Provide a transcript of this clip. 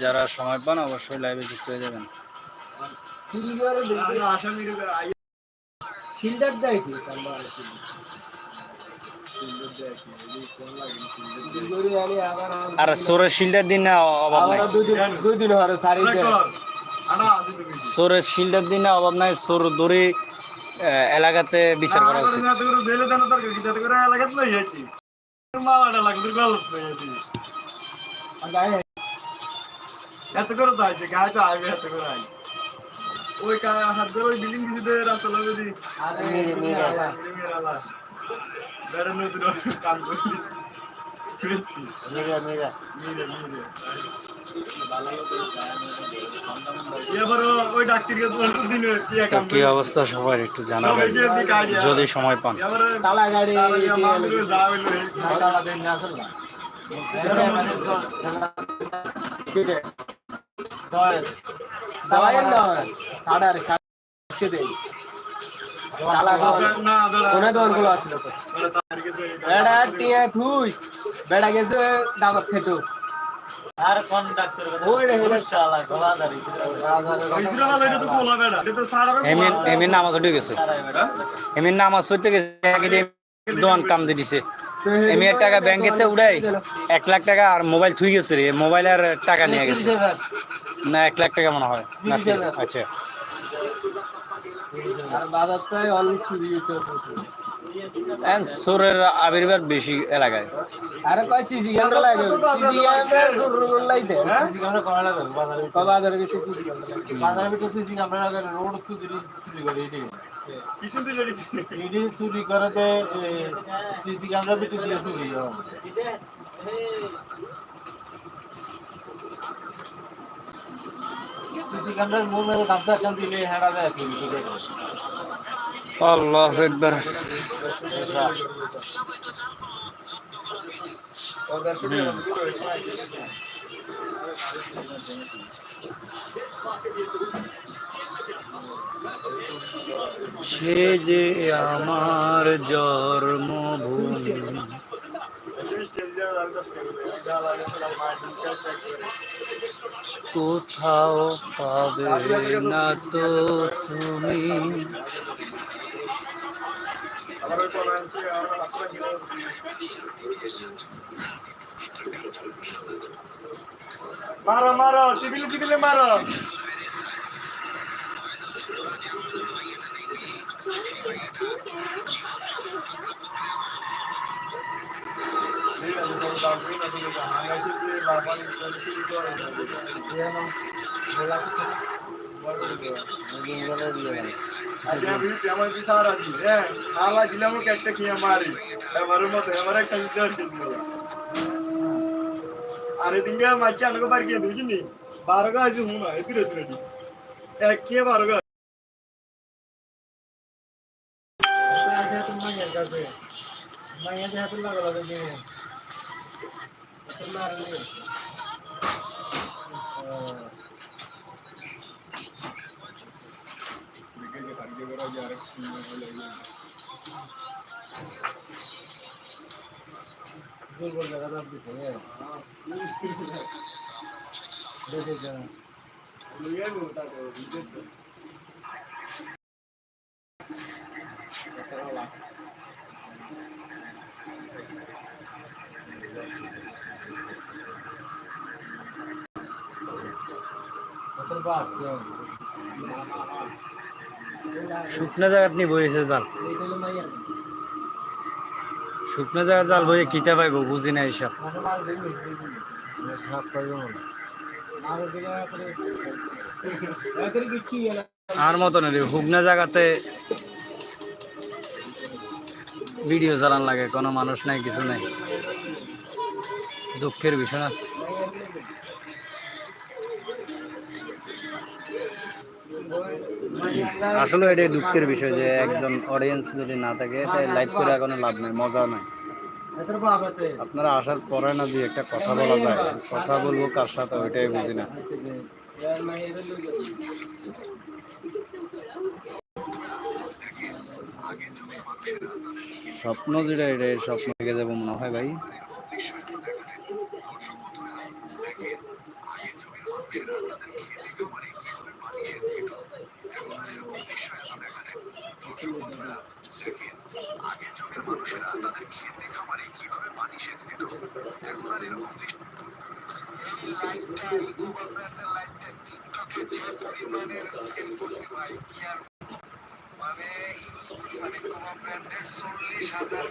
যারা সময় পান অবশ্যই লাইভে যুক্ত হয়ে যাবেন। শিল্ডার দেয় কি? আর সোরের শিল্ডের দিন না অভাব নাই। দুই দিন হরে সারি সোরের শিল্ডের দিন না অভাব নাই। সোর দড়ি এলাকাতে বিচার করা উচিত। এত করে তো আছে গায়ে তো আসবে এত করে আই ওই হাত ধরে ওই বিল্ডিং কিছু দিয়ে রাস্তা লাগবে দি। মেরে মেরে বেড়ে নতুন কাম করিস তো কি অবস্থা সবার একটু জানাবেন। যদি সময় পান। বেড়া টিয়া থুই বেড়া গেছে দাবত খেতো আর কোন ডাক্তার ওই রে ওই শালা গলাদারি। এমিন এমিন নামাজ উঠে গেছে। এমিন নামাজ পড়তে গেছে দোয়ান কাম দিয়ে দিছে। এমি এর টাকা ব্যাংকেতে উড়াই এক লাখ টাকা আর মোবাইল থুই গেছে রে। মোবাইল আর টাকা নিয়ে গেছে। না এক লাখ টাকা মনে হয়। আচ্ছা। আর অনেক চুরি সোরের আবির্ভাব বেশি এলাকায়। আরে কয় সিসি ক্যামেরা লাগে সিসি ক্যামেরা শুরু লাইতে? সিসি ক্যামেরা করা লাগবে বাজারে ধরে গেছে সিসি ক্যামেরা বাজারে ভিতরে সিসি ক্যামেরা লাগালে রোড তো দিদি চুরি করে এটি এটি চুরি করে? দে সিসি ক্যামেরা ভিতরে দিয়ে চুরি হয় সিসি ক্যামেরার মেরে গামছা কান দিলে হেরা যায় আল্লাহ একবার সে যে আমার জন্মভূমি। কোথাও পাবে না তো তুমি। মারো মারো চিবিলে চিবিলে মারো। আমার বিচার আছে হ্যাঁ আলা দিলাম একটা খেয়ে মারি। এবারের মতো, এবার একটা দিতে হচ্ছে। আরে দিনকে মাছি আনকো পার গিয়ে বুঝিনি বারো গা আছে হুনা এদিকে এদিকে এক খেয়ে বারো গা শুকনো জায়গাত নি বইছে জাল। শুকনো জায়গা জাল বইয়ে কিতা পাইব, বুঝি না এইসব আর মতন হুগনা জায়গাতে ভিডিও চালান লাগে, কোনো মানুষ নাই, কিছু নাই। দুঃখের বিষয় না। আসলে এটা দুঃখের বিষয় যে একজন অডিয়েন্স যদি না থাকে তাই লাইভ করে কোনো লাভ নেই মজা নাই। আপনারা আসার পরে না দিয়ে একটা কথা বলা যায়, কথা বলব কার সাথে ওইটাই বুঝি না। স্বপ্ন যেটা এটা স্বপ্ন থেকে যাব মনে হয় ভাই। বন্ধুরা যুগের মানুষেরা তাদের খেতে খামারে কীভাবে পানি সেচ দিত এখন আর এরকম দৃষ্টি লাইটটা ইগোবা লাইটটা টিকটকে যে সেল করছে ভাই কি মানে ইউজ পরিমাণে কোবা ব্র্যান্ডের চল্লিশ হাজার